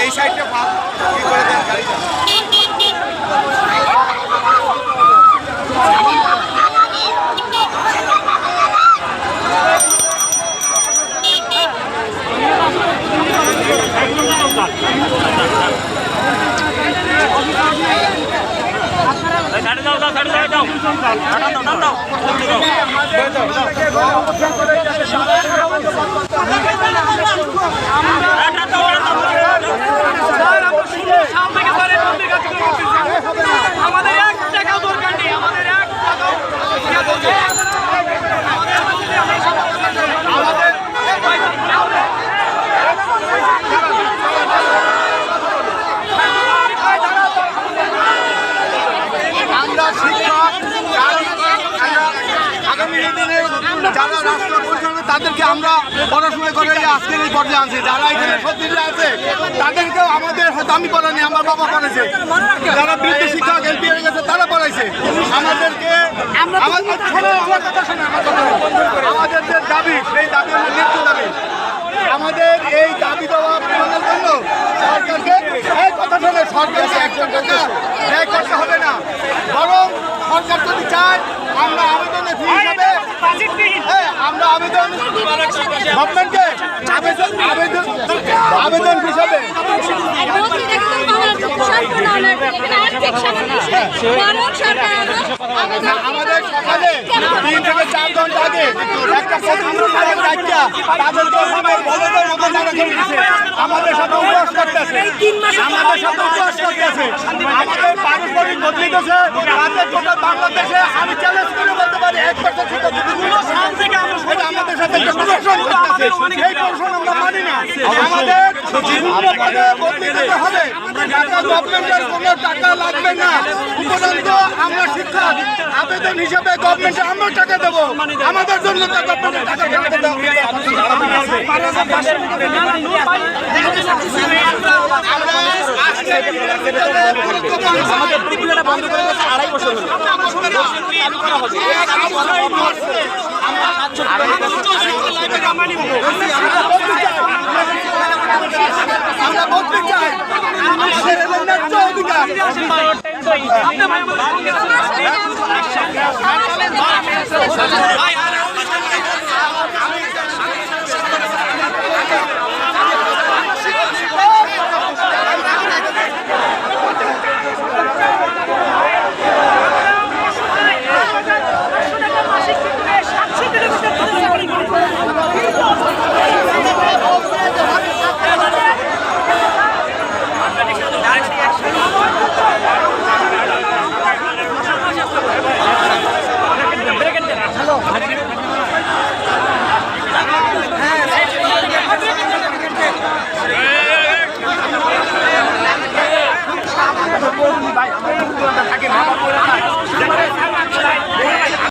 এই সাইডটা ফাঁক। কি করে দেন গাড়িটা? দাও নাম দাও আমাদের এক টাকাও দরকার নেই আমাদের এক টাকাও আমরা শিক্ষক যারা আগামী দিনে যারা রাষ্ট্র পরিচালনা তাদেরকে আমরা পড়াশোনা করে আজকের এই পর্যায়ে আনছি। যারা এখানে সত্যিটা আছে তাদেরকেও আমাদের হয়তো আমি পড়ানি আমার বাবা পড়েছে যারা বৃদ্ধ শিক্ষক এলপি হয়ে গেছে তারা পড়াইছে। আমাদেরকে আমাদের যে দাবি সেই দাবি হলো ন্যায্য দাবি। আমাদের এই দাবি দেওয়া পূরণের জন্য সরকারকে এই কথা শুনে সরকারকে একজন করতে হবে না। বরং সরকার যদি চায় আমরা আবেদনে ফি হিসাবে আমরা আবেদন গভর্নমেন্টকে আবেদন আবেদন আবেদন হিসাবে আমাদের সকালে তিন থেকে চার ঘণ্টা আগে একটা প্রতিনিধি ডাক্তার তাদেরকে সবাই বলদের মতো নাড়া আমাদের সাথে উপহাস করতেছে। আমাদের সাথে উপহাস করতেছে। আমাদের পারস্পরিক বদলিতেছে টোটাল বাংলাদেশে আমি চ্যালেঞ্জ করে বলতে পারি এক পার্সেন্ট শিক্ষক থেকে আমাদের সাথে। একটা করতেছে এই প্রদর্শন আমরা মানি না। আমাদের পূর্ণপদে বদলি দিতে হবে। টাকা গভর্নমেন্টের কোনো টাকা লাগবে না। উপরন্ত আমরা শিক্ষক আবেদন হিসাবে গভর্নমেন্টে আমরা টাকা দেবো। আমাদের জন্য টাকা আমাদের পরিকল্পনা বন্ধ করে গেছে আড়াই বছর হলো আমরা বলতে চাই আমাদের ন্যায্য অধিকার আপনি ভাই আমাদের।